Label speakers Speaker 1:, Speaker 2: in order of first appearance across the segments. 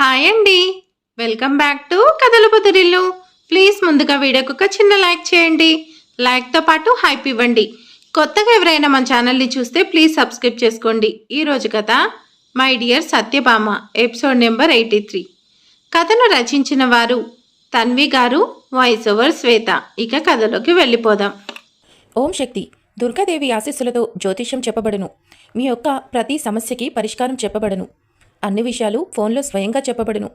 Speaker 1: Hi అండి. Welcome back to కథలు పొదరిల్లు please ముందుగా వీడియోకి ఒక చిన్న లైక్ చేయండి. లైక్తో పాటు హైప్ ఇవ్వండి. కొత్తగా ఎవరైనా మన ఛానల్ని చూస్తే ప్లీజ్ సబ్స్క్రైబ్ చేసుకోండి. ఈరోజు కథ my dear Satyabhama episode number eighty three. కథను రచించిన వారు తన్వి గారు వాయిస్ ఓవర్ శ్వేత. ఇక కథలోకి వెళ్ళిపోదాం.
Speaker 2: ఓం శక్తి. దుర్గాదేవి ఆశీస్సులతో జ్యోతిష్యం చెప్పబడును. మీ యొక్క ప్రతి సమస్యకి పరిష్కారం చెప్పబడును. అన్ని విషయాలు ఫోన్లో స్వయంగా చెప్పబడును.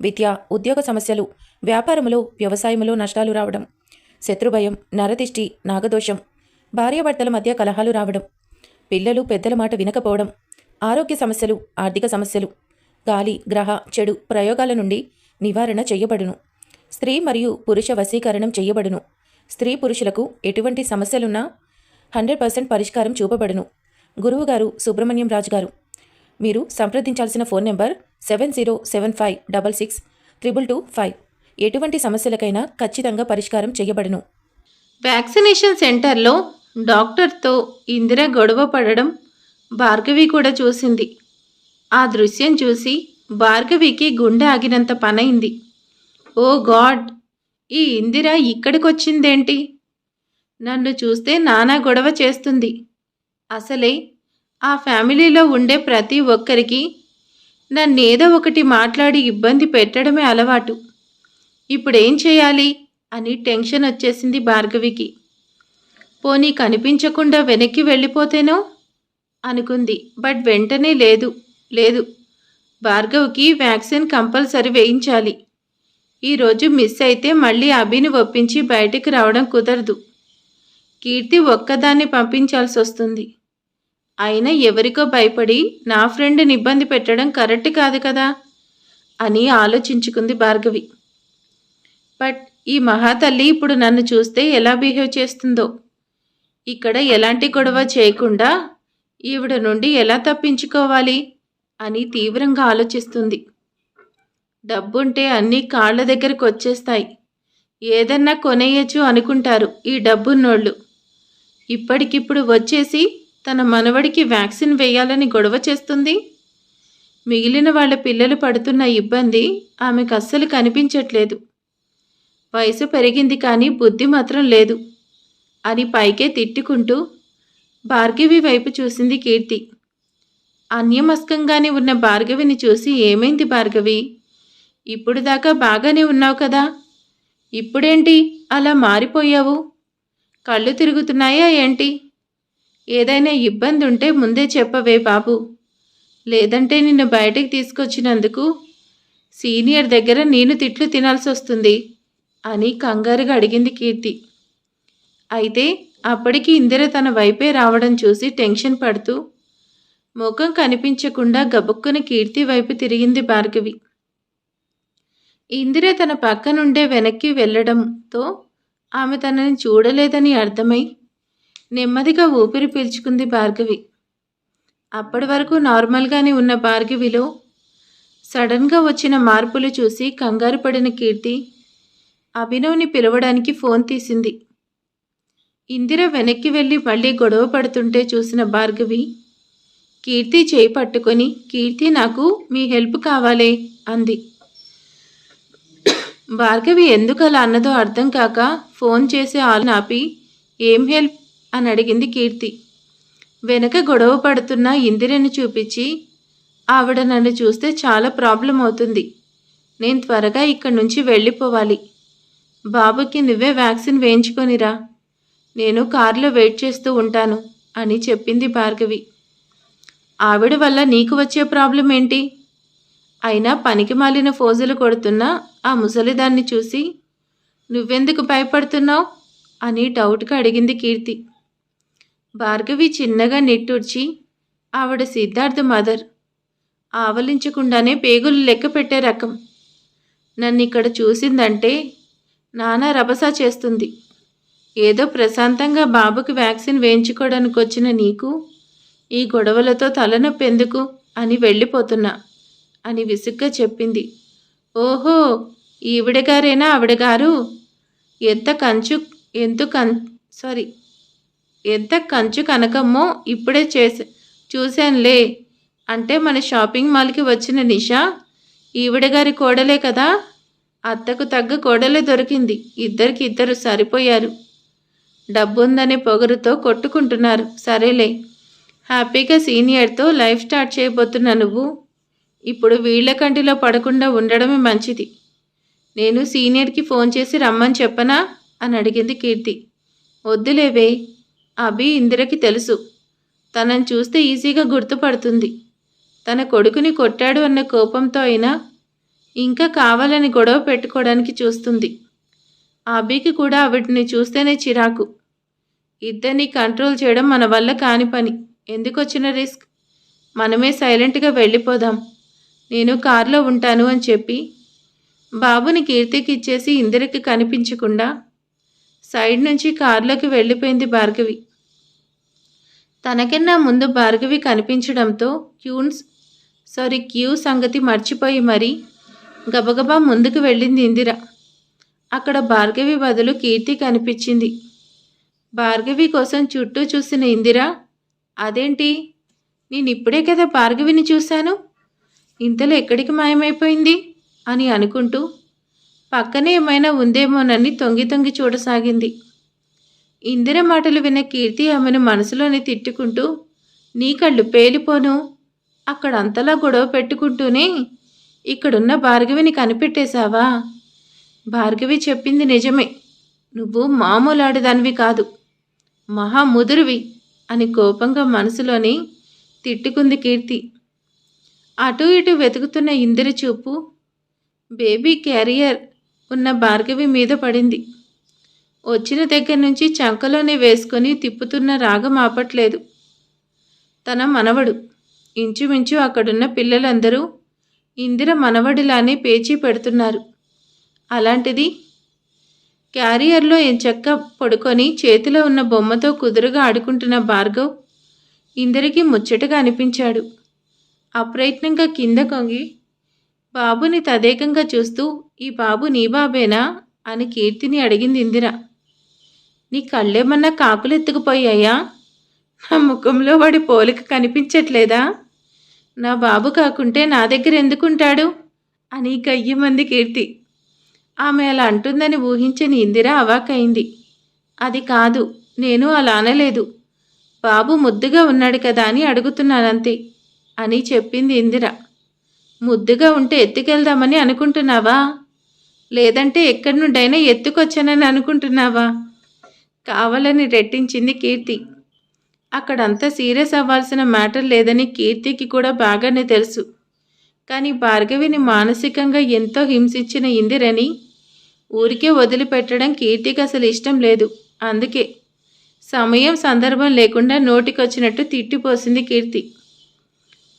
Speaker 2: విద్య ఉద్యోగ సమస్యలు వ్యాపారములో వ్యవసాయములో నష్టాలు రావడం శత్రుభయం నరదిష్టి నాగదోషం భార్యాభర్తల మధ్య కలహాలు రావడం పిల్లలు పెద్దల మాట వినకపోవడం ఆరోగ్య సమస్యలు ఆర్థిక సమస్యలు గాలి గ్రహ చెడు ప్రయోగాల నుండి నివారణ చేయబడును. స్త్రీ మరియు పురుష వశీకరణం చేయబడును. స్త్రీ పురుషులకు ఎటువంటి సమస్యలున్నా హండ్రెడ్ పర్సెంట్ పరిష్కారం చూపబడును. గురువుగారు సుబ్రహ్మణ్యం రాజు గారు మీరు సంప్రదించాల్సిన phone number seven zero seven five double six triple two five. ఎటువంటి సమస్యలకైనా ఖచ్చితంగా పరిష్కారం చేయబడను.
Speaker 1: వ్యాక్సినేషన్ సెంటర్లో డాక్టర్తో ఇందిర గొడవ పడడం భార్గవి కూడా చూసింది. ఆ దృశ్యం చూసి భార్గవికి గుండె ఆగినంత పనైంది. Oh God! ఈ ఇందిర ఇక్కడికొచ్చిందేంటి? నన్ను చూస్తే నానా గొడవ చేస్తుంది. అసలే ఆ ఫ్యామిలీలో ఉండే ప్రతి ఒక్కరికి నన్నేదో ఒకటి మాట్లాడి ఇబ్బంది పెట్టడమే అలవాటు. ఇప్పుడేం చేయాలి? అని టెన్షన్ వచ్చేసింది భార్గవికి. పోనీ కనిపించకుండా వెనక్కి వెళ్ళిపోతేనో? అనుకుంది బట్ వెంటనే లేదు లేదు. భార్గవ్కి వ్యాక్సిన్ కంపల్సరీ వేయించాలి. ఈరోజు మిస్ అయితే మళ్ళీ అభిని ఒప్పించి బయటికి రావడం కుదరదు. కీర్తి ఒక్కదాన్ని పంపించాల్సి వస్తుంది అయినా ఎవరికో భయపడి నా ఫ్రెండ్ని ఇబ్బంది పెట్టడం కరెక్ట్ కాదు కదా? అని ఆలోచించుకుంది భార్గవి. బట్ ఈ మహాతల్లి ఇప్పుడు నన్ను చూస్తే ఎలా బిహేవ్ చేస్తుందో? ఇక్కడ ఎలాంటి గొడవ చేయకుండా ఈవిడ నుండి ఎలా తప్పించుకోవాలి? అని తీవ్రంగా ఆలోచిస్తుంది. డబ్బుంటే అన్నీ కాళ్ళ దగ్గరకు వచ్చేస్తాయి. ఏదన్నా కొనేయచ్చు అనుకుంటారు ఈ డబ్బున్నోళ్ళు. ఇప్పటికిప్పుడు వచ్చేసి తన మనవడికి వ్యాక్సిన్ వేయాలని గొడవ చేస్తుంది? మిగిలిన వాళ్ళ పిల్లలు పడుతున్న ఇబ్బంది ఆమెకు అస్సలు కనిపించట్లేదు. వయసు పెరిగింది కానీ బుద్ధి మాత్రం లేదు. అని పైకే తిట్టుకుంటూ భార్గవి వైపు చూసింది కీర్తి. అన్యమస్కంగానే ఉన్న భార్గవిని చూసి ఏమైంది భార్గవి? ఇప్పుడు దాకా బాగానే ఉన్నావు కదా? ఇప్పుడేంటి అలా మారిపోయావు? కళ్ళు తిరుగుతున్నాయా ఏంటి? ఏదైనా ఇబ్బంది ఉంటే ముందే చెప్పవే బాబు. లేదంటే నిన్ను బయటకు తీసుకొచ్చినందుకు సీనియర్ దగ్గర నేను తిట్లు తినాల్సి వస్తుంది అని కంగారుగా అడిగింది కీర్తి. అయితే అప్పటికి ఇందిర తన వైపే రావడం చూసి టెన్షన్ పడుతూ ముఖం కనిపించకుండా గబుక్కున కీర్తి వైపు తిరిగింది భార్గవి. ఇందిర తన పక్కనుండే వెనక్కి వెళ్ళడంతో ఆమె తనని చూడలేదని అర్థమై నెమ్మదిగా ఊపిరి పీల్చుకుంది భార్గవి. అప్పటి వరకు నార్మల్గానే ఉన్న భార్గవిలో సడన్గా వచ్చిన మార్పులు చూసి కంగారు పడిన కీర్తి అభినవ్ని పిలవడానికి ఫోన్ తీసింది. ఇందిర వెనక్కి వెళ్ళి మళ్ళీ గొడవ పడుతుంటే చూసిన భార్గవి కీర్తి చేయి పట్టుకొని కీర్తి నాకు మీ హెల్ప్ కావాలే అంది. భార్గవి ఎందుకు అలా అన్నదో అర్థం కాక ఫోన్ చేసే ఆలు ఆపి ఏం హెల్ప్? అని అడిగింది కీర్తి. వెనక గొడవ పడుతున్న ఇందిరని చూపించి ఆవిడ నన్ను చూస్తే చాలా ప్రాబ్లం అవుతుంది. నేను త్వరగా ఇక్కడి నుంచి వెళ్ళిపోవాలి. బాబుకి నువ్వే వ్యాక్సిన్ వేయించుకొనిరా. నేను కారులో వెయిట్ చేస్తూ ఉంటాను అని చెప్పింది భార్గవి. ఆవిడ వల్ల నీకు వచ్చే ప్రాబ్లం ఏంటి? అయినా పనికి మాలిన ఫోజులు కొడుతున్న ఆ ముసలిదాన్ని చూసి నువ్వెందుకు భయపడుతున్నావు? అని డౌట్గా అడిగింది కీర్తి. భార్గవి చిన్నగా నిట్టూర్చి ఆవిడ సిద్ధార్థ మదర్. ఆవలించకుండానే పేగులు లెక్క పెట్టే రకం. నన్ను ఇక్కడ చూసిందంటే నానా రభసా చేస్తుంది. ఏదో ప్రశాంతంగా బాబుకి వ్యాక్సిన్ వేయించుకోవడానికి వచ్చిన నీకు ఈ గొడవలతో తలనొప్పి ఎందుకు అని వెళ్ళిపోతున్నా అని విసుగ్గా చెప్పింది. ఓహో ఈవిడగారేనా ఆవిడగారు? ఎంత కంచు ఎంత కం సారీ ఎంత కంచు కనకమ్మో ఇప్పుడే చేసే చూశానులే. అంటే మన షాపింగ్ మాల్కి వచ్చిన నిషా ఈవిడ గారి కోడలే కదా? అత్తకు తగ్గ కోడలే దొరికింది. ఇద్దరికి ఇద్దరు సరిపోయారు. డబ్బుందనే పొగరుతో కొట్టుకుంటున్నారు. సరేలే. హ్యాపీగా సీనియర్తో లైఫ్ స్టార్ట్ చేయబోతున్నా నువ్వు. ఇప్పుడు వీళ్ళ కంటిలో పడకుండా ఉండడమే మంచిది. నేను సీనియర్కి ఫోన్ చేసి రమ్మని చెప్పనా? అని అడిగింది కీర్తి. వద్దులేవే అభి ఇందిరకి తెలుసు. తనని చూస్తే ఈజీగా గుర్తుపడుతుంది. తన కొడుకుని కొట్టాడు అన్న కోపంతో అయినా ఇంకా కావాలని గొడవ పెట్టుకోవడానికి చూస్తుంది. అభికి కూడా ఆవిడని చూస్తేనే చిరాకు. ఇద్దరిని కంట్రోల్ చేయడం మన వల్ల కాని పని. ఎందుకు వచ్చిన రిస్క్? మనమే సైలెంట్గా వెళ్ళిపోదాం. నేను కారులో ఉంటాను అని చెప్పి బాబుని కీర్తికి ఇచ్చేసి ఇందిరకి కనిపించకుండా సైడ్ నుంచి కారులోకి వెళ్ళిపోయింది భార్గవి. తనకన్నా ముందు భార్గవి కనిపించడంతో క్యూన్స్ సారీ క్యూ సంగతి మర్చిపోయి మరీ గబగబా ముందుకు వెళ్ళింది ఇందిర. అక్కడ భార్గవి బదులు కీర్తి కనిపించింది. భార్గవి కోసం చుట్టూ చూసిన ఇందిర అదేంటి? నేను ఇప్పుడే కదా భార్గవిని చూశాను. ఇంతలో ఎక్కడికి మాయమైపోయింది? అని అనుకుంటూ పక్కనే ఏమైనా ఉందేమోనని తొంగి తొంగి చూడసాగింది. ఇందిర మాటలు విన్న కీర్తి ఆమెను మనసులోనే తిట్టుకుంటూ నీ కళ్ళు పేలిపోను. అక్కడ అంతలా గొడవ పెట్టుకుంటూనే ఇక్కడున్న భార్గవిని కనిపెట్టేశావా? భార్గవి చెప్పింది నిజమే. నువ్వు మామూలు కాదు. మహా ముదురువి అని కోపంగా మనసులోని తిట్టుకుంది కీర్తి. అటు ఇటు వెతుకుతున్న ఇందిర చూపు బేబీ క్యారియర్ ఉన్న భార్గవి మీద పడింది. వచ్చిన దగ్గర నుంచి చంకలోనే వేసుకొని తిప్పుతున్న రాగం ఆపట్లేదు. తన మనవడు. ఇంచుమించు అక్కడున్న పిల్లలందరూ ఇందిర మనవడిలానే పేచీ పెడుతున్నారు. అలాంటిది క్యారియర్లో ఎంచక్క పడుకొని చేతిలో ఉన్న బొమ్మతో కుదురుగా ఆడుకుంటున్న భార్గవ్ ఇందరికి ముచ్చటగా అనిపించాడు. అప్రయత్నంగా కింద కొంగి బాబుని తదేకంగా చూస్తూ ఈ బాబు నీ బాబేనా? అని కీర్తిని అడిగింది ఇందిర. నీ కళ్ళేమన్నా కాకులు ఎత్తుకుపోయాయా? నా ముఖంలో వాడి పోలిక కనిపించట్లేదా? నా బాబు కాకుంటే నా దగ్గర ఎందుకుంటాడు? అని కయ్యమంది కీర్తి. ఆమె అలా అంటుందని ఊహించని ఇందిర అవాకైంది అది కాదు నేను అలా అనలేదు. బాబు ముద్దుగా ఉన్నాడు కదా అని అడుగుతున్నానంతే అని చెప్పింది ఇందిర. ముద్దుగా ఉంటే ఎత్తుకెళ్దామని అనుకుంటున్నావా? లేదంటే ఎక్కడి నుండైనా ఎత్తుకొచ్చానని అనుకుంటున్నావా? కావాలని రెట్టించింది కీర్తి. అక్కడంతా సీరియస్ అవ్వాల్సిన మ్యాటర్ లేదని కీర్తికి కూడా బాగానే తెలుసు. కానీ భార్గవిని మానసికంగా ఎంతో హింసించిన ఇందిరని ఊరికే వదిలిపెట్టడం కీర్తికి అసలు ఇష్టం లేదు. అందుకే సమయం సందర్భం లేకుండా నోటికొచ్చినట్టు తిట్టిపోసింది కీర్తి.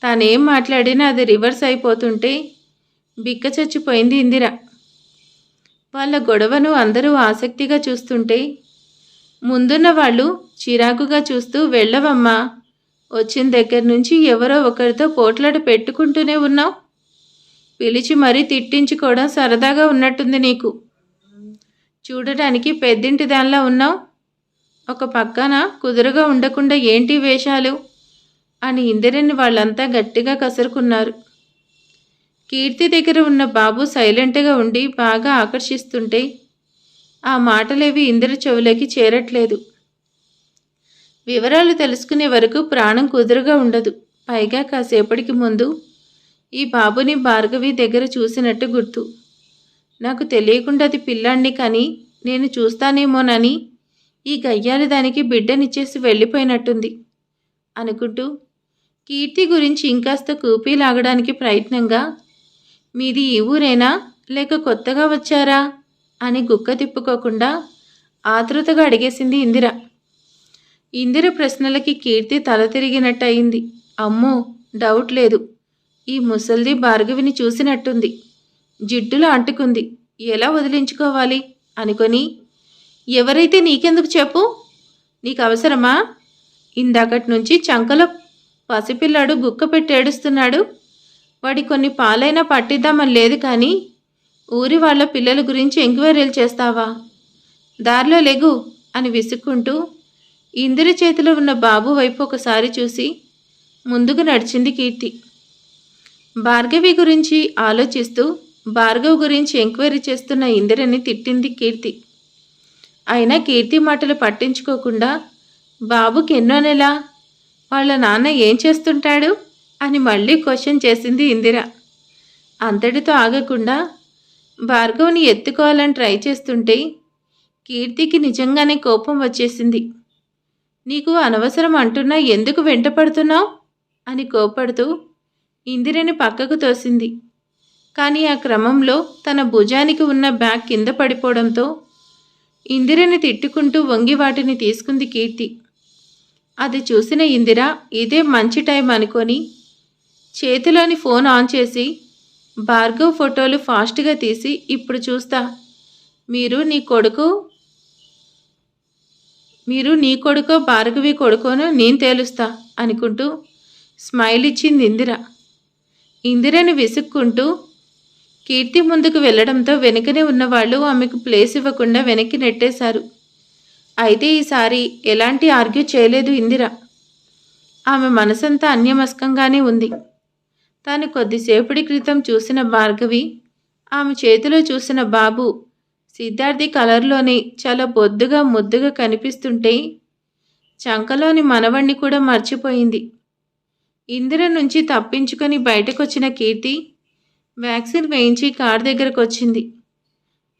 Speaker 1: తానేం మాట్లాడినా అది రివర్స్ అయిపోతుంటే బిక్క చచ్చిపోయింది ఇందిర. వాళ్ళ గొడవను అందరూ ఆసక్తిగా చూస్తుంటే ముందున్న వాళ్ళు చిరాకుగా చూస్తూ వెళ్ళవమ్మా. వచ్చిన దగ్గర నుంచి ఎవరో ఒకరితో పోట్లాట పెట్టుకుంటూనే ఉన్నావు. పిలిచి మరీ తిట్టించుకోవడం సరదాగా ఉన్నట్టుంది నీకు. చూడటానికి పెద్దింటి దానిలా ఉన్నావు. ఒక పక్కన కుదురుగా ఉండకుండా ఏంటి వేషాలు? అని ఇందిరని వాళ్ళంతా గట్టిగా కసురుకున్నారు. కీర్తి దగ్గర ఉన్న బాబు సైలెంట్గా ఉండి బాగా ఆకర్షిస్తుంటే ఆ మాటలేవి ఇందిర చెవులకి చేరట్లేదు. వివరాలు తెలుసుకునే వరకు ప్రాణం కుదురుగా ఉండదు. పైగా కాసేపటికి ముందు ఈ బాబుని భార్గవి దగ్గర చూసినట్టు గుర్తు. నాకు తెలియకుండా అది పిల్లాన్ని కానీ నేను చూస్తానేమోనని ఈ గయ్యాలి దానికి బిడ్డనిచ్చేసి వెళ్ళిపోయినట్టుంది. అనుకుంటూ కీర్తి గురించి ఇంకాస్త కూపీ లాగడానికి ప్రయత్నంగా మీది ఈ ఊరేనా? లేక కొత్తగా వచ్చారా? అని గుక్క తిప్పుకోకుండా ఆతృతగా అడిగేసింది ఇందిర. ఇందిర ప్రశ్నలకి కీర్తి తల తిరిగినట్టు అయింది అమ్మో డౌట్ లేదు. ఈ ముసల్ది భార్గవిని చూసినట్టుంది. జిడ్డులో అంటుకుంది. ఎలా వదిలించుకోవాలి? అనుకొని ఎవరైతే నీకెందుకు చెప్పు? నీకు అవసరమా ఇందాకటి నుంచి చంకలో పసిపిల్లాడు గుక్క పెట్టి ఏడుస్తున్నాడు. వాడి కొన్ని పాలైనా పట్టిద్దామని లేదు కానీ ఊరి వాళ్ళ పిల్లల గురించి ఎంక్వైరీలు చేస్తావా? దారిలో లెగు అని విసుక్కుంటూ ఇందిరి చేతిలో ఉన్న బాబు వైపు ఒకసారి చూసి ముందుకు నడిచింది కీర్తి. భార్గవి గురించి ఆలోచిస్తూ భార్గవ్ గురించి ఎంక్వైరీ చేస్తున్న ఇందిరని తిట్టింది కీర్తి. అయినా కీర్తి మాటలు పట్టించుకోకుండా బాబుకి ఎన్నో నెల వాళ్ళ నాన్న ఏం చేస్తుంటాడు? అని మళ్ళీ క్వశ్చన్ చేసింది ఇందిర. అంతటితో ఆగకుండా భార్గవ్ని ఎత్తుకోవాలని ట్రై చేస్తుంటే కీర్తికి నిజంగానే కోపం వచ్చేసింది. నీకు అనవసరం అంటున్నా ఎందుకు వెంటపడుతున్నావు అని కోపడుతూ ఇందిరని పక్కకు తోసింది. కానీ ఆ క్రమంలో తన భుజానికి ఉన్న బ్యాగ్ కింద పడిపోవడంతో ఇందిరని తిట్టుకుంటూ వంగి వాటిని తీసుకుంది కీర్తి. అది చూసిన ఇందిర ఇదే మంచి టైం అనుకొని చేతిలోని ఫోన్ ఆన్ చేసి భార్గవ్ ఫోటోలు ఫాస్ట్గా తీసి ఇప్పుడు చూస్తా. మీరు నీ కొడుకు మీరు నీ కొడుకో భార్గవి కొడుకోనో నేను తేలుస్తా అనుకుంటూ స్మైల్ ఇచ్చింది ఇందిర. ఇందిరని విసుక్కుంటూ కీర్తి ముందుకు వెళ్ళడంతో వెనుకనే ఉన్నవాళ్ళు ఆమెకు ప్లేస్ ఇవ్వకుండా వెనక్కి నెట్టేశారు. అయితే ఈసారి ఎలాంటి ఆర్గ్యూ చేయలేదు ఇందిర. ఆమె మనసంతా అన్యమస్కంగానే ఉంది. తాను కొద్దిసేపటి క్రితం చూసిన భార్గవి ఆమె చేతిలో చూసిన బాబు సిద్ధార్థి కలర్లోనే చాలా బొద్దుగా ముద్దుగా కనిపిస్తుంటే చంకలోని మనవణ్ణి కూడా మర్చిపోయింది. ఇందిర నుంచి తప్పించుకొని బయటకొచ్చిన కీర్తి వ్యాక్సిన్ వేయించి కార్ దగ్గరకు వచ్చింది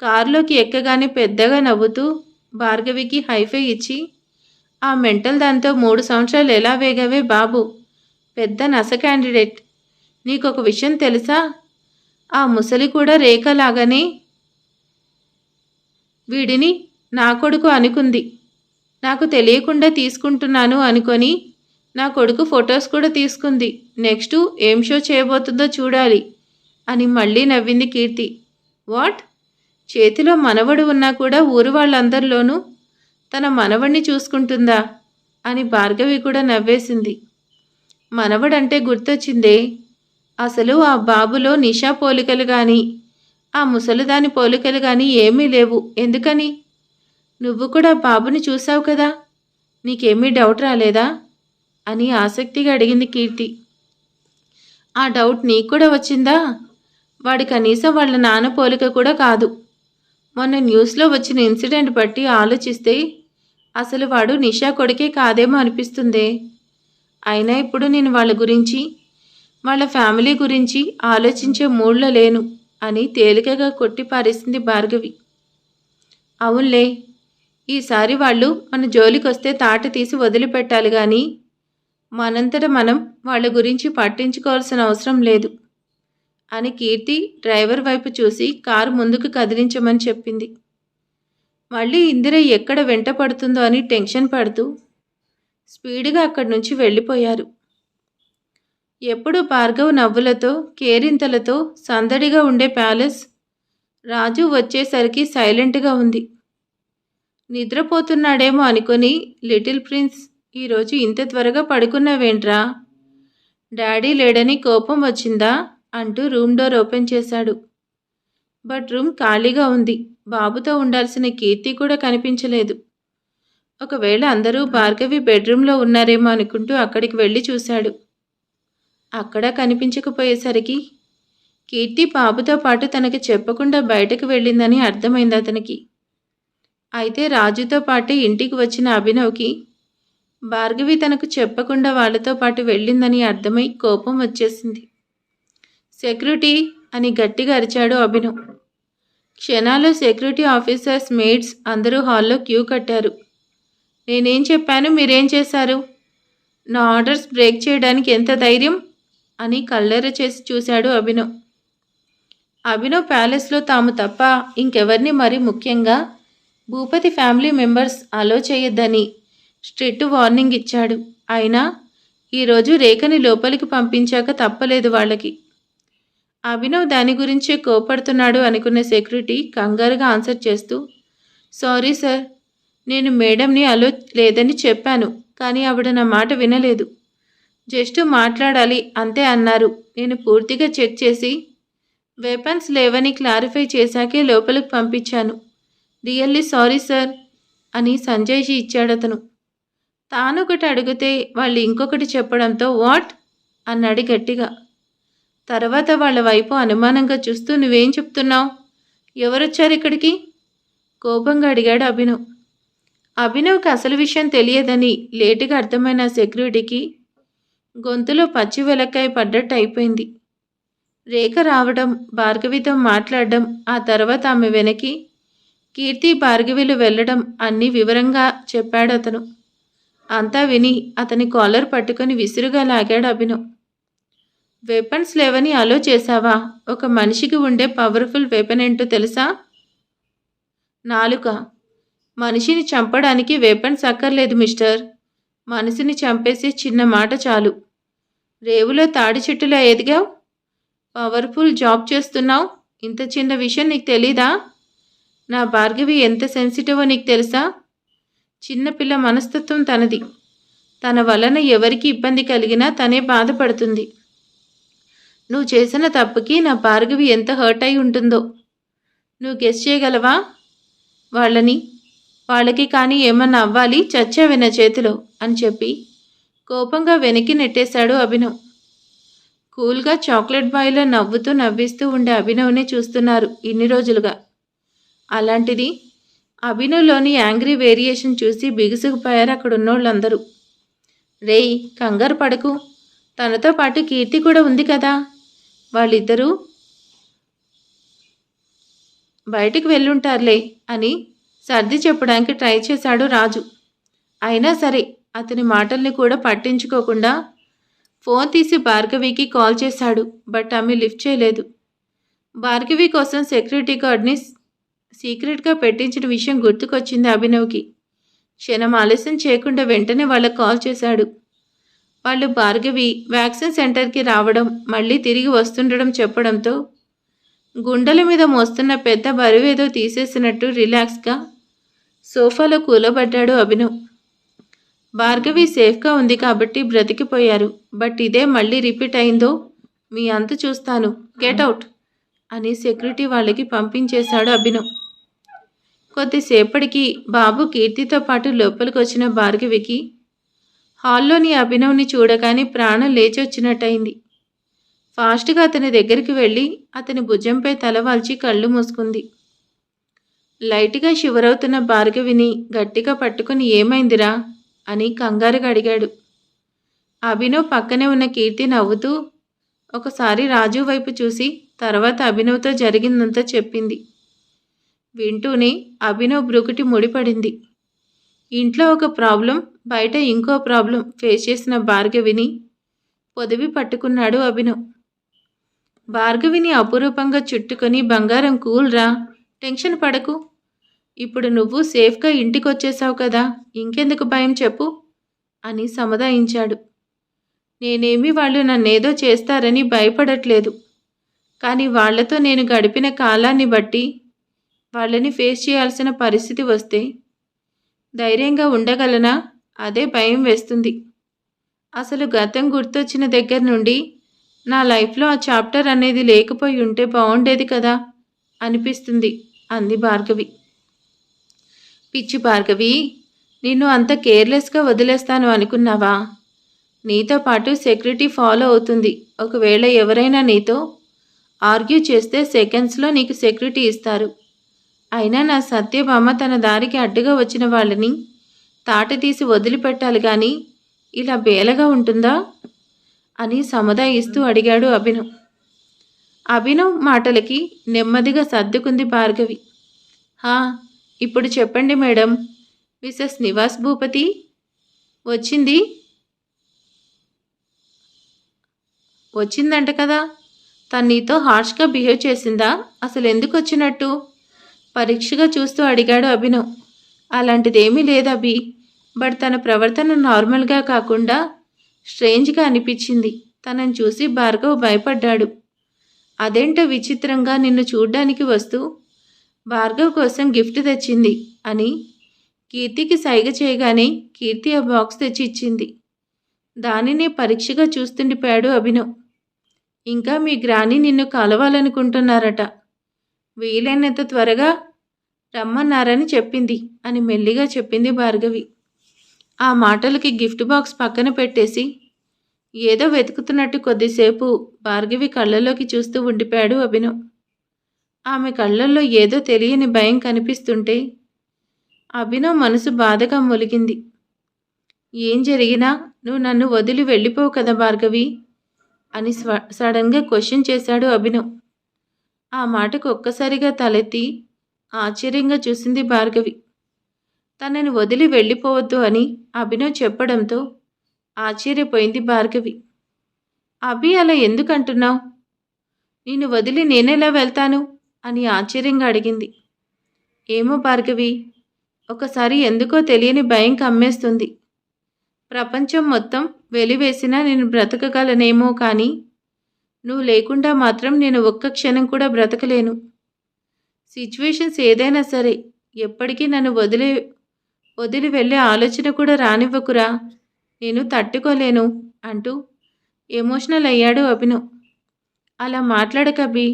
Speaker 1: కారులోకి ఎక్కగానే పెద్దగా నవ్వుతూ భార్గవికి హైఫై ఇచ్చి ఆ మెంటల్ దాంతో మూడు సంవత్సరాలు ఎలా వేగవే బాబు? పెద్ద నస క్యాండిడేట్. నీకొక విషయం తెలుసా? ఆ ముసలి కూడా రేఖలాగానే వీడిని నా కొడుకు అనుకుంది. నాకు తెలియకుండా తీసుకుంటున్నాను అనుకొని నా కొడుకు ఫొటోస్ కూడా తీసుకుంది. నెక్స్ట్ ఏం షో చేయబోతుందో చూడాలి అని మళ్ళీ నవ్వింది కీర్తి. వాట్? చేతిలో మనవడు ఉన్నా కూడా ఊరు వాళ్ళందరిలోనూ తన మనవడిని చూసుకుంటుందా అని భార్గవి కూడా నవ్వేసింది. మనవడంటే గుర్తొచ్చిందే అసలు ఆ బాబులో నిషా పోలికలు కానీ ఆ ముసలిదాని పోలికలు కానీ ఏమీ లేవు. ఎందుకని? నువ్వు కూడా బాబుని చూసావు కదా? నీకేమీ డౌట్ రాలేదా? అని ఆసక్తిగా అడిగింది కీర్తి. ఆ డౌట్ నీకు కూడా వచ్చిందా? వాడి కనీసం వాళ్ళ నాన్న పోలిక కూడా కాదు. మొన్న న్యూస్లో వచ్చిన ఇన్సిడెంట్ బట్టి ఆలోచిస్తే అసలు వాడు నిషా కొడుకే కాదేమో అనిపిస్తుందే. అయినా ఇప్పుడు నేను వాళ్ళ గురించి వాళ్ళ ఫ్యామిలీ గురించి ఆలోచించే మూడ్లో లేను అని తేలికగా కొట్టి పారేసింది భార్గవి. అవునులే ఈసారి వాళ్ళు మన జోలికి వస్తే తాట తీసి వదిలిపెట్టాలి కానీ మనంతట మనం వాళ్ళ గురించి పట్టించుకోవాల్సిన అవసరం లేదు అని కీర్తి డ్రైవర్ వైపు చూసి కారు ముందుకు కదిలించమని చెప్పింది. మళ్ళీ ఇందిర ఎక్కడ వెంట పడుతుందో అని టెన్షన్ పడుతూ స్పీడ్గా అక్కడి నుంచి వెళ్ళిపోయారు. ఎప్పుడు భార్గవ్ నవ్వులతో కేరింతలతో సందడిగా ఉండే ప్యాలెస్ రాజు వచ్చేసరికి సైలెంట్గా ఉంది. నిద్రపోతున్నాడేమో అనుకొని లిటిల్ ప్రిన్స్ ఈరోజు ఇంత త్వరగా పడుకున్నావేంట్రా? డాడీ లేడని కోపం వచ్చిందా? అంటూ రూమ్ డోర్ ఓపెన్ చేశాడు. బట్ రూమ్ ఖాళీగా ఉంది. బాబుతో ఉండాల్సిన కీర్తి కూడా కనిపించలేదు. ఒకవేళ అందరూ భార్గవి బెడ్రూమ్లో ఉన్నారేమో అనుకుంటూ అక్కడికి వెళ్ళి చూశాడు. అక్కడ కనిపించకపోయేసరికి కీర్తి బాబుతో పాటు తనకి చెప్పకుండా బయటకు వెళ్ళిందని అర్థమైంది అతనికి. అయితే రాజుతో పాటు ఇంటికి వచ్చిన అభినవ్కి భార్గవి తనకు చెప్పకుండా వాళ్ళతో పాటు వెళ్ళిందని అర్థమై కోపం వచ్చేసింది. సెక్యూరిటీ అని గట్టిగా అరిచాడు అభినవ్. క్షణాల్లో సెక్యూరిటీ ఆఫీసర్స్ మేడ్స్ అందరూ హాల్లో క్యూ కట్టారు. నేనేం చెప్పాను మీరేం చేశారు? నా ఆర్డర్స్ బ్రేక్ చేయడానికి ఎంత ధైర్యం? అని కళ్ళెర చేసి చూశాడు అభినవ్. అభినవ్ ప్యాలెస్లో తాము తప్ప ఇంకెవరిని మరి ముఖ్యంగా భూపతి ఫ్యామిలీ మెంబర్స్ అలో చేయొద్దని స్ట్రిక్ట్ వార్నింగ్ ఇచ్చాడు. అయినా ఈరోజు రేఖని లోపలికి పంపించాక తప్పలేదు వాళ్ళకి. అభినవ్ దాని గురించే కోపడుతున్నాడు అనుకున్న సెక్యూరిటీ కంగారుగా ఆన్సర్ చేస్తూ సారీ సార్ నేను మేడంని అలో లేదని చెప్పాను కానీ ఆవిడ నా మాట వినలేదు. జస్ట్ మాట్లాడాలి అంతే అన్నారు. నేను పూర్తిగా చెక్ చేసి వెపన్స్ లేవని క్లారిఫై చేశాకే లోపలికి పంపించాను. రియల్లీ సారీ సార్ అని సంజయ్జీ ఇచ్చాడు అతను. తాను ఒకటి అడిగితే వాళ్ళు ఇంకొకటి చెప్పడంతో వాట్? అన్నాడు గట్టిగా. తర్వాత వాళ్ళ వైపు అనుమానంగా చూస్తూ నువ్వేం చెప్తున్నావు? ఎవరొచ్చారు ఇక్కడికి? కోపంగా అడిగాడు అభినవ్. అభినవ్కి అసలు విషయం తెలియదని లేటుగా అర్థమైన సెక్యూరిటీకి గొంతులో పచ్చి వెలక్కాయ పడ్డట్టు అయిపోయింది. రేఖ రావడం భార్గవితో మాట్లాడడం ఆ తర్వాత ఆమె వెనక్కి కీర్తి భార్గవిలు వెళ్ళడం అన్నీ వివరంగా చెప్పాడు అతను. అంతా విని అతని కాలర్ పట్టుకొని విసురుగా లాగాడు అభినవ్. వెపన్స్ లేవని అలో చేశావా? ఒక మనిషికి ఉండే పవర్ఫుల్ వెపన్ ఏంటో తెలుసా? నాలుక. మనిషిని చంపడానికి వెపన్స్ అక్కర్లేదు మిస్టర్. మనసుని చంపేసే చిన్న మాట చాలు. రేవులో తాడి చెట్టులో ఎదిగావు? పవర్ఫుల్ జాబ్ చేస్తున్నావు? ఇంత చిన్న విషయం నీకు తెలీదా? నా భార్గవి ఎంత సెన్సిటివో నీకు తెలుసా? చిన్నపిల్ల మనస్తత్వం తనది. తన వలన ఎవరికి ఇబ్బంది కలిగినా తనే బాధపడుతుంది. నువ్వు చేసిన తప్పుకి నా భార్గవి ఎంత హర్ట్ అయి ఉంటుందో. నువ్వు గెస్ చేయగలవా? వాళ్ళని వాళ్ళకి కానీ ఏమన్నా అవ్వాలి? చచ్చావి నా చేతిలో అని చెప్పి కోపంగా వెనక్కి నెట్టేశాడు అభినవ్. కూల్గా చాక్లెట్ బాయ్లో నవ్వుతూ నవ్విస్తూ ఉండే అభినవ్నే చూస్తున్నారు ఇన్ని రోజులుగా. అలాంటిది అభినవ్లోని యాంగ్రీ వేరియేషన్ చూసి బిగుసుకుపోయారు అక్కడ ఉన్నోళ్ళందరూ. రేయ్ కంగారు పడకు. తనతో పాటు కీర్తి కూడా ఉంది కదా. వాళ్ళిద్దరూ బయటికి వెళ్ళుంటారులే అని సర్ది చెప్పడానికి ట్రై చేశాడు రాజు. అయినా సరే అతని మాటల్ని కూడా పట్టించుకోకుండా ఫోన్ తీసి భార్గవికి కాల్ చేశాడు బట్ ఆమె లిఫ్ట్ చేయలేదు. భార్గవి కోసం సెక్యూరిటీ గార్డ్ని సీక్రెట్గా పెట్టించిన విషయం గుర్తుకొచ్చింది అభినవ్కి. క్షణం ఆలస్యం చేయకుండా వెంటనే వాళ్ళకి కాల్ చేశాడు. వాళ్ళు భార్గవి వ్యాక్సిన్ సెంటర్కి రావడం మళ్ళీ తిరిగి వస్తుండడం చెప్పడంతో గుండెల మీద మోస్తున్న పెద్ద బరువేదో తీసేసినట్టు రిలాక్స్గా సోఫాలో కూలబడ్డాడు అభినవ్. భార్గవి సేఫ్గా ఉంది కాబట్టి బ్రతికిపోయారు. బట్ ఇదే మళ్ళీ రిపీట్ అయిందో? మీ అంత చూస్తాను. Get out! అని సెక్యూరిటీ వాళ్ళకి పంపించేశాడు అభినవ్. కొద్దిసేపటికి బాబు కీర్తితో పాటు లోపలికి వచ్చిన భార్గవికి హాల్లోని అభినవ్ని చూడగానే ప్రాణం లేచొచ్చినట్టయింది. ఫాస్ట్గా అతని దగ్గరికి వెళ్ళి అతని భుజంపై తలవాల్చి కళ్ళు మూసుకుంది. లైట్గా షివరవుతున్న భార్గవిని గట్టిగా పట్టుకుని ఏమైందిరా? అని కంగారుగా అడిగాడు. అభినవ్ పక్కనే ఉన్న కీర్తి నవ్వుతూ ఒకసారి రాజు వైపు చూసి తర్వాత అభినవ్తో జరిగిందంతా చెప్పింది. వింటూనే అభినవ్ బ్రుకుటి ముడిపడింది. ఇంట్లో ఒక ప్రాబ్లం బయట ఇంకో ప్రాబ్లం ఫేస్ చేసిన భార్గవిని పొదివి పట్టుకున్నాడు అభినవ్. భార్గవిని అపురూపంగా చుట్టుకొని బంగారం కూల్రా టెన్షన్ పడకు. ఇప్పుడు నువ్వు సేఫ్గా ఇంటికొచ్చేసావు కదా ఇంకెందుకు భయం చెప్పు అని సముదాయించాడు. నేనేమి వాళ్ళు నన్నేదో చేస్తారని భయపడట్లేదు. కానీ వాళ్ళతో నేను గడిపిన కాలాన్ని బట్టి వాళ్ళని ఫేస్ చేయాల్సిన పరిస్థితి వస్తే ధైర్యంగా ఉండగలనా? అదే భయం వేస్తుంది. అసలు గతం గుర్తొచ్చిన దగ్గర నుండి నా లైఫ్లో ఆ చాప్టర్ అనేది లేకపోయి ఉంటే బాగుండేది కదా అనిపిస్తుంది అంది భార్గవి. పిచ్చి భార్గవి నిన్ను అంత కేర్లెస్గా వదిలేస్తాను అనుకున్నావా? నీతో పాటు సెక్యూరిటీ ఫాలో అవుతుంది. ఒకవేళ ఎవరైనా నీతో ఆర్గ్యూ చేస్తే సెకండ్స్లో నీకు సెక్యూరిటీ ఇస్తారు. అయినా నా సత్యభామ తన దారికి అడ్డుగా వచ్చిన వాళ్ళని తాట తీసి వదిలిపెట్టాలి కానీ ఇలా బేలగా ఉంటుందా? అని సముదాయిస్తూ అడిగాడు అభినవ్. అభినవ్ మాటలకి నెమ్మదిగా సర్దుకుంది భార్గవి. హా ఇప్పుడు చెప్పండి మేడం. మిసెస్ నివాస్ భూపతి వచ్చింది? వచ్చిందంట కదా. తను నీతో హార్ష్గా బిహేవ్ చేసిందా? అసలు ఎందుకు వచ్చినట్టు? పరీక్షగా చూస్తూ అడిగాడు అభినవ్ అలాంటిదేమీ లేదు అభి. బట్ తన ప్రవర్తన నార్మల్గా కాకుండా స్ట్రేంజ్గా అనిపించింది. తనని చూసి భార్గవ్ భయపడ్డాడు. అదేంటో విచిత్రంగా నిన్ను చూడ్డానికి వస్తూ భార్గవ్ కోసం గిఫ్ట్ తెచ్చింది అని కీర్తికి సైగ చేయగానే కీర్తి ఆ బాక్స్ తెచ్చి ఇచ్చింది దానినే పరీక్షగా చూస్తుండిపోయాడు అభినవ్. ఇంకా మీ గ్రాని నిన్ను కలవాలనుకుంటున్నారట. వీలైనంత త్వరగా రమ్మన్నారని చెప్పింది అని మెల్లిగా చెప్పింది భార్గవి. ఆ మాటలకి గిఫ్ట్ బాక్స్ పక్కన పెట్టేసి ఏదో వెతుకుతున్నట్టు కొద్దిసేపు భార్గవి కళ్ళలోకి చూస్తూ ఉండిపోయాడు అభినవ్. ఆమె కళ్ళల్లో ఏదో తెలియని భయం కనిపిస్తుంటే అభినవ్ మనసు బాధగా మొలిగింది. ఏం జరిగినా నువ్వు నన్ను వదిలి వెళ్ళిపోవు కదా భార్గవి? అని స్వ సడన్గా క్వశ్చన్ చేశాడు అభినవ్. ఆ మాటకు ఒక్కసారిగా తలెత్తి ఆశ్చర్యంగా చూసింది భార్గవి. తనని వదిలి వెళ్ళిపోవద్దు అని అభినవ్ చెప్పడంతో ఆశ్చర్యపోయింది భార్గవి. అభి అలా ఎందుకంటున్నావు? నేను నిన్ను వదిలి నేనెలా వెళ్తాను? అని ఆశ్చర్యంగా అడిగింది. ఏమో భార్గవి ఒకసారి ఎందుకో తెలియని భయం కమ్మేస్తుంది. ప్రపంచం మొత్తం వెలివేసినా నేను బ్రతకగలనేమో కానీ నువ్వు లేకుండా మాత్రం నేను ఒక్క క్షణం కూడా బ్రతకలేను. సిచ్యువేషన్స్ ఏదైనా సరే ఎప్పటికీ నన్ను వదిలే వదిలి వెళ్ళే ఆలోచన కూడా రానివ్వకురా. నేను తట్టుకోలేను అంటూ ఎమోషనల్ అయ్యాడు అభినవ్. అలా మాట్లాడకబీ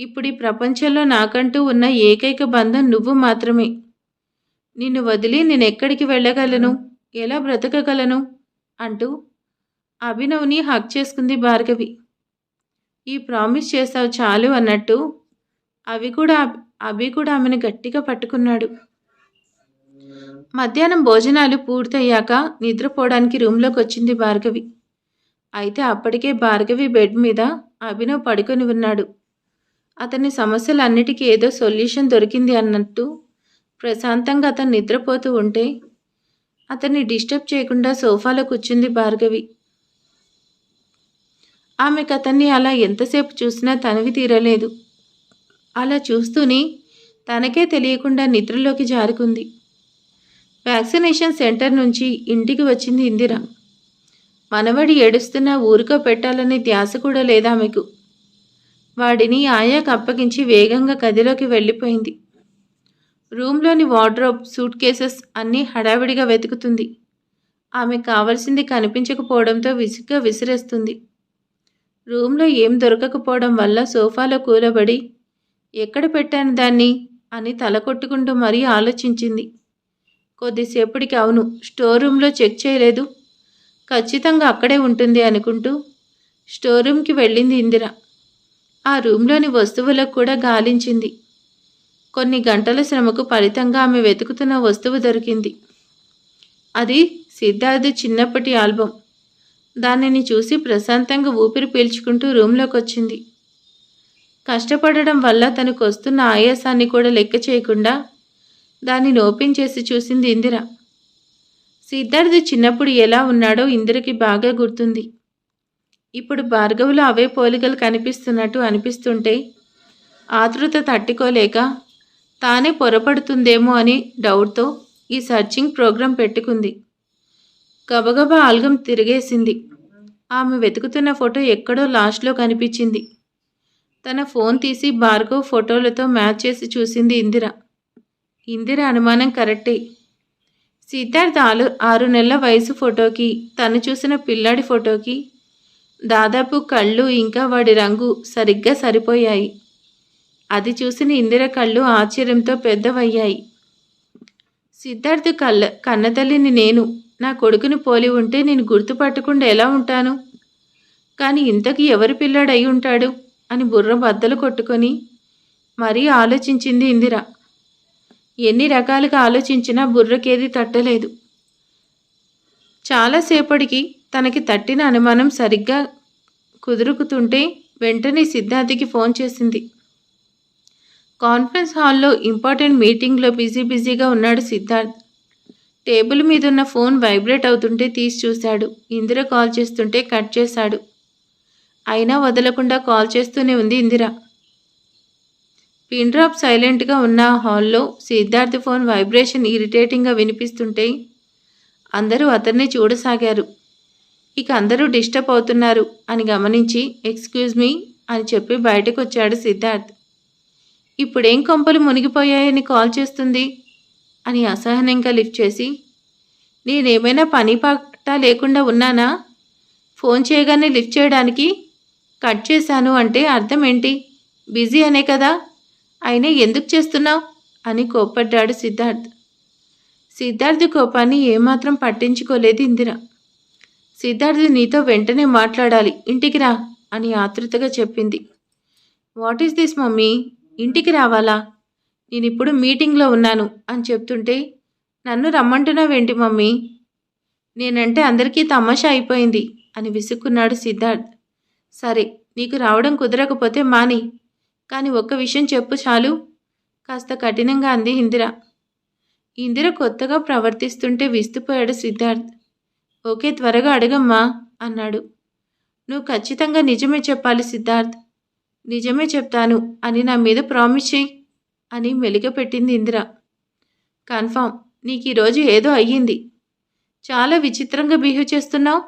Speaker 1: ఇప్పుడు ఈ ప్రపంచంలో నాకంటూ ఉన్న ఏకైక బంధం నువ్వు మాత్రమే. నిన్ను వదిలి నేను ఎక్కడికి వెళ్ళగలను? ఎలా బ్రతకగలను? అంటూ అభినవ్ని హక్ చేసుకుంది భార్గవి. ఈ ప్రామిస్ చేసావు చాలు అన్నట్టు అవి కూడా అభి కూడా ఆమెను గట్టిగా పట్టుకున్నాడు. మధ్యాహ్నం భోజనాలు పూర్తయ్యాక నిద్రపోవడానికి రూమ్లోకి వచ్చింది భార్గవి. అయితే అప్పటికే భార్గవి బెడ్ మీద అభినవ్ పడుకొని ఉన్నాడు. అతని సమస్యలన్నిటికీ ఏదో సొల్యూషన్ దొరికింది అన్నట్టు ప్రశాంతంగా అతను నిద్రపోతూ ఉంటే అతన్ని డిస్టర్బ్ చేయకుండా సోఫాలో కూర్చుంది భార్గవి. ఆమెకు అతన్ని అలా ఎంతసేపు చూసినా తనవి తీరలేదు. అలా చూస్తూనే తనకే తెలియకుండా నిద్రలోకి జారుకుంది. వ్యాక్సినేషన్ సెంటర్ నుంచి ఇంటికి వచ్చింది ఇందిర. మనవడి ఏడుస్తున్నా ఊరికో పెట్టాలనే ధ్యాస కూడా లేదా ఆమెకు. వాడిని ఆయాకు అప్పగించి వేగంగా గదిలోకి వెళ్ళిపోయింది. రూమ్లోని వార్డ్రోబ్ సూట్ కేసెస్ అన్నీ హడావిడిగా వెతుకుతుంది. ఆమె కావలసింది కనిపించకపోవడంతో విసుగ్గా విసిరేస్తుంది. రూమ్లో ఏం దొరకకపోవడం వల్ల సోఫాలో కూలబడి ఎక్కడ పెట్టాను దాన్ని? అని తల కొట్టుకుంటూ మరీ ఆలోచించింది. కొద్దిసేపటికి అవును స్టోర్ రూమ్లో చెక్ చేయలేదు. ఖచ్చితంగా అక్కడే ఉంటుంది అనుకుంటూ స్టోర్ రూమ్కి వెళ్ళింది ఇందిర. ఆ రూమ్లోని వస్తువులకు కూడా గాలించింది. కొన్ని గంటల శ్రమకు ఫలితంగా ఆమె వెతుకుతున్న వస్తువు దొరికింది. అది సిద్ధార్థ్ చిన్నప్పటి ఆల్బం దానిని చూసి ప్రశాంతంగా ఊపిరి పీల్చుకుంటూ రూమ్లోకి వచ్చింది కష్టపడడం వల్ల తనకు వస్తున్న ఆయాసాన్ని కూడా లెక్క చేయకుండా దానిని ఓపెన్ చేసి చూసింది ఇందిర. సిద్ధార్థ్ చిన్నప్పుడు ఎలా ఉన్నాడో ఇందిరకి బాగా గుర్తుంది. ఇప్పుడు భార్గవులో అవే పోలికలు కనిపిస్తున్నట్టు అనిపిస్తుంటే ఆతృత తట్టుకోలేక తానే పొరపడుతుందేమో అని డౌట్తో ఈ సర్చింగ్ ప్రోగ్రాం పెట్టుకుంది. గబగబా ఆల్గం తిరిగేసింది. ఆమె వెతుకుతున్న ఫోటో ఎక్కడో లాస్ట్లో కనిపించింది. తన ఫోన్ తీసి భార్గవ్ ఫోటోలతో మ్యాచ్ చేసి చూసింది ఇందిర. ఇందిర అనుమానం కరెక్టే. సిద్ధార్థ్ ఆరు ఆరు నెలల వయసు ఫోటోకి తను చూసిన పిల్లాడి ఫోటోకి దాదాపు కళ్ళు ఇంకా వాడి రంగు సరిగ్గా సరిపోయాయి. అది చూసిన ఇందిర కళ్ళు ఆశ్చర్యంతో పెద్దవయ్యాయి. సిద్ధార్థ కళ్ళ కన్నతల్లిని నేను నా కొడుకుని పోలి ఉంటే నేను గుర్తుపట్టకుండా ఎలా ఉంటాను? కానీ ఇంతకు ఎవరి పిల్లాడు అయి ఉంటాడు? అని బుర్ర బద్దలు కొట్టుకొని మరీ ఆలోచించింది ఇందిర. ఎన్ని రకాలుగా ఆలోచించినా బుర్రకేది తట్టలేదు. చాలాసేపటికి తనకి తట్టిన అనుమానం సరిగ్గా కుదురుకుతుంటే వెంటనే సిద్ధార్థికి ఫోన్ చేసింది. కాన్ఫరెన్స్ హాల్లో ఇంపార్టెంట్ మీటింగ్లో బిజీ బిజీగా ఉన్నాడు సిద్ధార్థ్. టేబుల్ మీద ఉన్న ఫోన్ వైబ్రేట్ అవుతుంటే తీసి చూశాడు. ఇందిర కాల్ చేస్తుంటే కట్ చేశాడు. అయినా వదలకుండా కాల్ చేస్తూనే ఉంది ఇందిర. పిన్ డ్రాప్ సైలెంట్గా ఉన్న హాల్లో సిద్ధార్థ్ ఫోన్ వైబ్రేషన్ ఇరిటేటింగ్గా వినిపిస్తుంటే అందరూ అతన్ని చూడసాగారు. ఇక అందరూ డిస్టర్బ్ అవుతున్నారు అని గమనించి ఎక్స్క్యూజ్ మీ అని చెప్పి బయటకు వచ్చాడు సిద్ధార్థ్. ఇప్పుడేం కొంపలు మునిగిపోయాయని కాల్ చేస్తుంది? అని అసహనంగా లిఫ్ట్ చేసి నేనేమైనా పని పాట లేకుండా ఉన్నానా? ఫోన్ చేయగానే లిఫ్ట్ చేయడానికి కట్ చేశాను అంటే అర్థం ఏంటి? బిజీ అనే కదా? అయినా ఎందుకు చేస్తున్నావు? అని కోప్పడ్డాడు సిద్ధార్థ్. సిద్ధార్థ్ కోపాన్ని ఏమాత్రం పట్టించుకోలేదు ఇందిరా. సిద్ధార్థ్ నీతో వెంటనే మాట్లాడాలి. ఇంటికి రా అని ఆతృతగా చెప్పింది. What is this mummy? ఇంటికి రావాలా? నేను ఇప్పుడు మీటింగ్లో ఉన్నాను అని చెప్తుంటే నన్ను రమ్మంటున్నావేంటి మమ్మీ? నేనంటే అందరికీ తమాషా అయిపోయింది అని విసుక్కున్నాడు సిద్ధార్థ్. సరే నీకు రావడం కుదరకపోతే మాని. కానీ ఒక్క విషయం చెప్పు చాలు. కాస్త కఠినంగా అంది ఇందిర. ఇందిర కొత్తగా ప్రవర్తిస్తుంటే విస్తుపోయాడు సిద్ధార్థ్. ఓకే త్వరగా అడగమ్మా అన్నాడు. నువ్వు ఖచ్చితంగా నిజమే చెప్పాలి సిద్ధార్థ్. నిజమే చెప్తాను అని నా మీద ప్రామిస్ చేయి అని మెలిగపెట్టింది ఇందిర. కన్ఫామ్ నీకు ఈరోజు ఏదో అయ్యింది. చాలా విచిత్రంగా బిహేవ్ చేస్తున్నావు.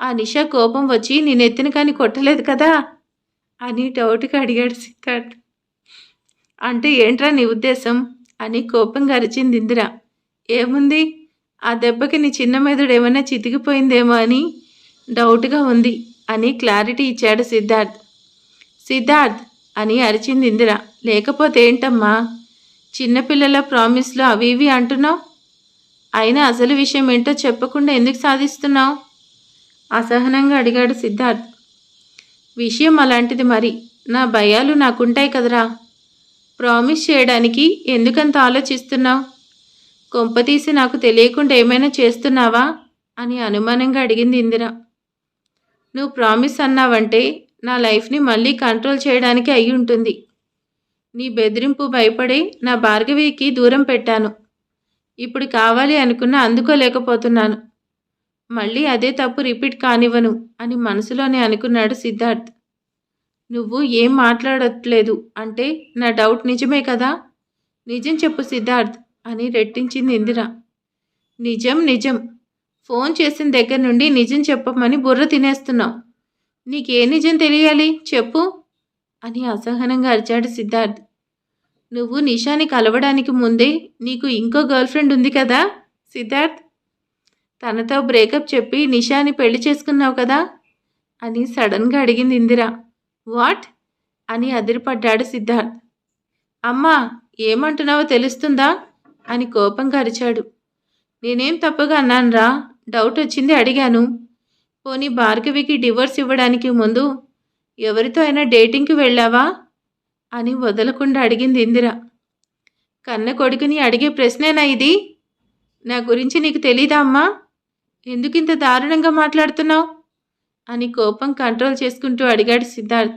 Speaker 1: ఆ నిషా కోపం వచ్చి నేను ఎత్తిన కానీ కొట్టలేదు కదా అని డౌట్గా అడిగాడు సిద్ధార్థ్. అంటే ఏంట్రా నీ ఉద్దేశం? అని కోపంగా అరిచింది ఇందిర. ఏముంది? ఆ దెబ్బకి నీ చిన్న మెదడు ఏమైనా చితికిపోయిందేమో అని డౌట్గా ఉంది అని క్లారిటీ ఇచ్చాడు సిద్ధార్థ్. సిద్ధార్థ్! అని అరిచింది ఇందిర. లేకపోతే ఏంటమ్మా? చిన్నపిల్లల ప్రామిస్లు అవి ఇవి అంటున్నావు? అయినా అసలు విషయం ఏంటో చెప్పకుండా ఎందుకు సాధిస్తున్నావు? అసహనంగా అడిగాడు సిద్ధార్థ్. విషయం అలాంటిది మరి. నా భయాలు నాకుంటాయి కదరా. ప్రామిస్ చేయడానికి ఎందుకంత ఆలోచిస్తున్నావు? కొంపతీసి నాకు తెలియకుండా ఏమైనా చేస్తున్నావా? అని అనుమానంగా అడిగింది ఇందిర. నువ్వు ప్రామిస్ అన్నావంటే నా లైఫ్ని మళ్ళీ కంట్రోల్ చేయడానికి అయి ఉంటుంది. నీ బెదిరింపు భయపడి నా భార్గవికి దూరం పెట్టాను. ఇప్పుడు కావాలి అనుకున్నా అందుకోలేకపోతున్నాను. మళ్ళీ అదే తప్పు రిపీట్ కానివ్వను అని మనసులోనే అనుకున్నాడు సిద్ధార్థ్. నువ్వు ఏం మాట్లాడట్లేదు అంటే నా డౌట్ నిజమే కదా? నిజం చెప్పు సిద్ధార్థ్. అని రెట్టించింది ఇందిర. నిజం నిజం. ఫోన్ చేసిన దగ్గర నుండి నిజం చెప్పమని బుర్ర తినేస్తున్నావు. నీకే నిజం తెలియాలి? చెప్పు. అని అసహనంగా అరిచాడు సిద్ధార్థ్. నువ్వు నిషాని కలవడానికి ముందే నీకు ఇంకో గర్ల్ ఫ్రెండ్ ఉంది కదా సిద్ధార్థ్? తనతో బ్రేకప్ చెప్పి నిషాని పెళ్ళి చేసుకున్నావు కదా అని సడన్గా అడిగింది ఇందిర. వాట్? అని అదిరిపడ్డాడు సిద్ధార్థ్. అమ్మా ఏమంటున్నావో తెలుస్తుందా? అని కోపంగా అరిచాడు. నేనేం తప్పగా అన్నానరా? డౌట్ వచ్చింది అడిగాను. పోనీ భార్గవికి డివోర్స్ ఇవ్వడానికి ముందు ఎవరితో అయినా డేటింగ్కి వెళ్ళావా? అని వదలకుండా అడిగింది ఇందిర. కన్న కొడుకుని అడిగే ప్రశ్నేనా ఇది? నా గురించి నీకు తెలీదా అమ్మా? ఎందుకింత దారుణంగా మాట్లాడుతున్నావు? అని కోపం కంట్రోల్ చేసుకుంటూ అడిగాడు సిద్ధార్థ్.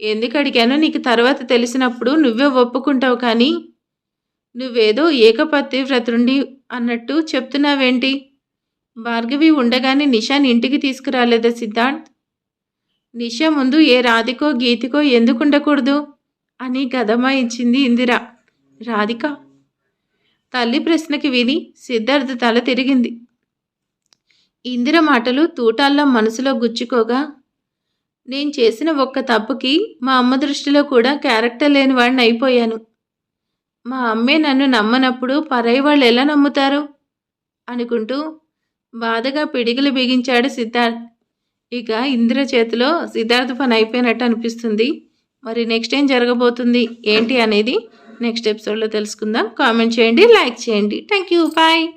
Speaker 1: ఎందుకు అడిగానో నీకు తర్వాత తెలిసినప్పుడు నువ్వే ఒప్పుకుంటావు కానీ నువ్వేదో ఏకపత్తి వ్రతుండి అన్నట్టు చెప్తున్నావేంటి? భార్గవి ఉండగానే నిషాని ఇంటికి తీసుకురాలేదా సిద్ధార్థ్ నిషా ముందు ఏ రాధికో గీతికో ఎందుకు ఉండకూడదు? అని గదమా ఇచ్చింది ఇందిర. రాధిక? తల్లి ప్రశ్నకి విని సిద్ధార్థ తల తిరిగింది. ఇందిర మాటలు తూటాల్లో మనసులో గుచ్చుకోగా నేను చేసిన ఒక్క తప్పుకి మా అమ్మ దృష్టిలో కూడా క్యారెక్టర్ లేని వాడిని అయిపోయాను. మా అమ్మే నన్ను నమ్మనప్పుడు పరాయి వాళ్ళు ఎలా నమ్ముతారు? అనుకుంటూ బాధగా పిడిగులు బిగించాడు సిద్ధార్థ్. ఇక ఇందిర చేతిలో సిద్ధార్థ పని అయిపోయినట్టు అనిపిస్తుంది. మరి నెక్స్ట్ ఏం జరగబోతుంది? ఏంటి అనేది నెక్స్ట్ ఎపిసోడ్లో తెలుసుకుందాం. కామెంట్ చేయండి లైక్ చేయండి. Thank you. బాయ్.